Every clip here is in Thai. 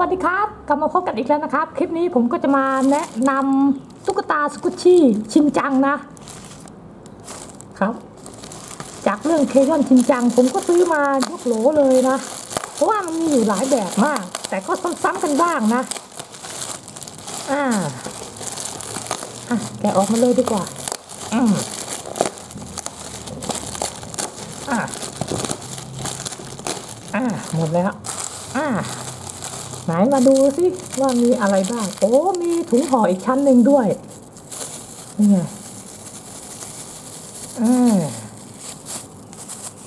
วัสดีครับกลับมาพบกันอีกแล้วนะครับ คลิปนี้ผมก็จะมาแนะนำตุ๊กตาสกุชชี่ชินจังนะครับ จากเรื่องเคยอนชินจัง ผมก็ซื้อมายกโหลเลยนะ เพราะว่ามันมีอยู่หลายแบบมาก แต่ก็ซ้ำๆกันบ้างนะอ่าอะแกะออกมาเลยดีกว่าอืมอ่าอ่าหมดแล้วอ่า ไหนมาดูสิว่ามีอะไรบ้าง โอ้ มีถุงห่ออีกชั้นหนึ่งด้วย นี่ไงอ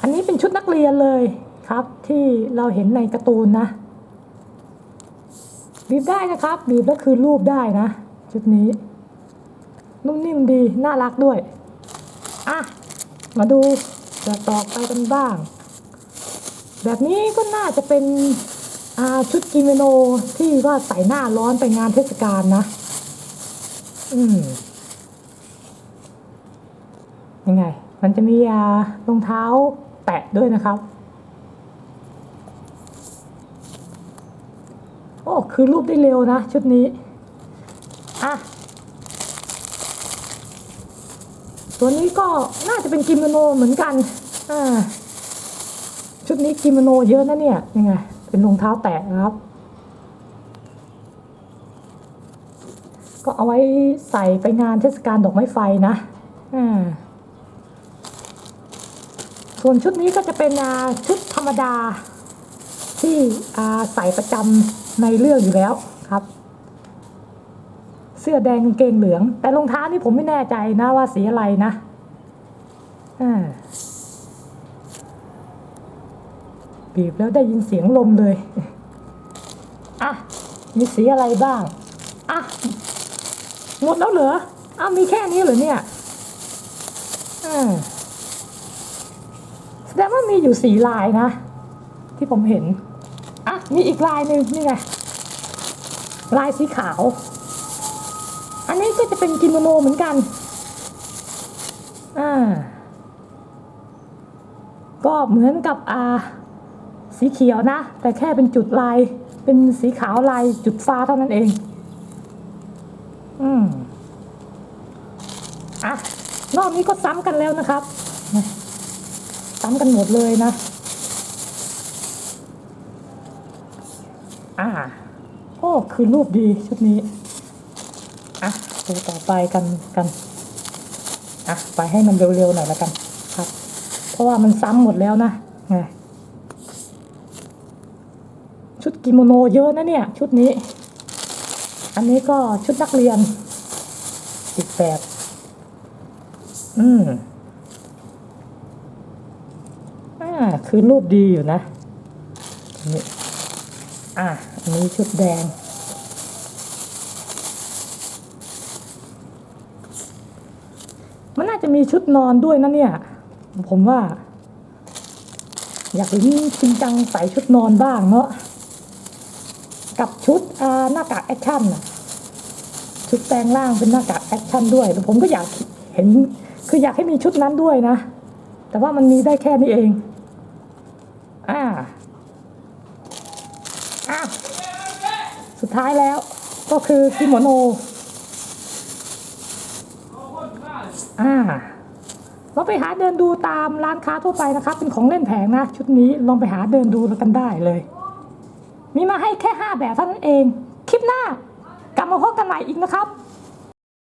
อันนี้เป็นชุดนักเรียนเลยครับ ที่เราเห็นในการ์ตูนนะบีบได้นะครับ บีบแล้วคืนรูปได้นะ ชุดนี้ นุ่มนิ่มดี น่ารักด้วย อะ มาดูแบบต่อไปกันบ้าง แบบนี้ก็น่าจะเป็น ชุดกิโมโนที่ว่าใส่หน้าร้อนไปงานเทศกาลนะ อืม ยังไง มันจะมีอารองเท้าแตะด้วยนะครับ โอ้ คือรูปได้เร็วนะ ชุดนี้ อะ ตัวนี้ก็น่าจะเป็นกิโมโนเหมือนกัน อ่า ชุดนี้กิโมโนเยอะนะเนี่ย ยังไง เป็นรองเท้าแตะนะครับ ก็เอาไว้ใส่ไปงานเทศกาลดอกไม้ไฟนะอ่าส่วนชุดนี้ก็จะเป็นชุดธรรมดา ที่ใส่ประจำในเรื่องอยู่แล้วครับ เสื้อแดงกางเกงเหลือง แต่รองเท้านี่ผมไม่แน่ใจนะว่าสีอะไรนะอ่า บีบแล้วได้ยินเสียงลมเลย อะ มีสีอะไรบ้าง อะ หมดแล้วเหรออ้าวมีแค่นี้เหรอเนี่ยอ่าแสดงว่ามีอยู่สีลายนะ ที่ผมเห็น อะ มีอีกลายหนึ่งนี่ไง ลายสีขาว อันนี้ก็จะเป็นกิโมโนเหมือนกัน อ่า ก็เหมือนกับอ่า สีเขียวนะ แต่แค่เป็นจุดลาย เป็นสีขาวลายจุดฟ้าเท่านั้นเอง อืมอะรอบนี้ก็ซ้ำกันแล้วนะครับ ซ้ำกันหมดเลยนะ อ่าโอ้คือรูปดีชุดนี้ อะตัวต่อไปกันกัน อะ ไปให้มันเร็วๆหน่อยแล้วกัน ครับ เพราะว่ามันซ้ำหมดแล้วนะไง ชุดกิโมโนเยอะนะเนี่ย ชุดนี้ อันนี้ก็ชุดนักเรียนอีกแบบอืมอ่าคือรูปดีอยู่นะอันนี้อะอันนี้ชุดแดง มันน่าจะมีชุดนอนด้วยนะเนี่ย ผมว่า อยากเห็นจริงจังใส่ชุดนอนบ้างเนาะ กับชุดหน้ากากแอคชั่นนะชุดแปลงร่างเป็นหน้ากากแอคชั่นด้วยแต่ผมก็อยากเห็นคืออยากให้มีชุดนั้นด้วยนะ แต่ว่ามันมีได้แค่นี้เองอ่าอะสุดท้ายแล้วก็คือกิโมโนอ่าเราไปหาเดินดูตามร้านค้าทั่วไปนะครับ เป็นของเล่นแผงนะ ชุดนี้ลองไปหาเดินดูแล้วกันได้เลย มีมาให้แค่ 5 แบบเท่านั้นเอง คลิปหน้ากลับมาพบกันใหม่อีกนะครับ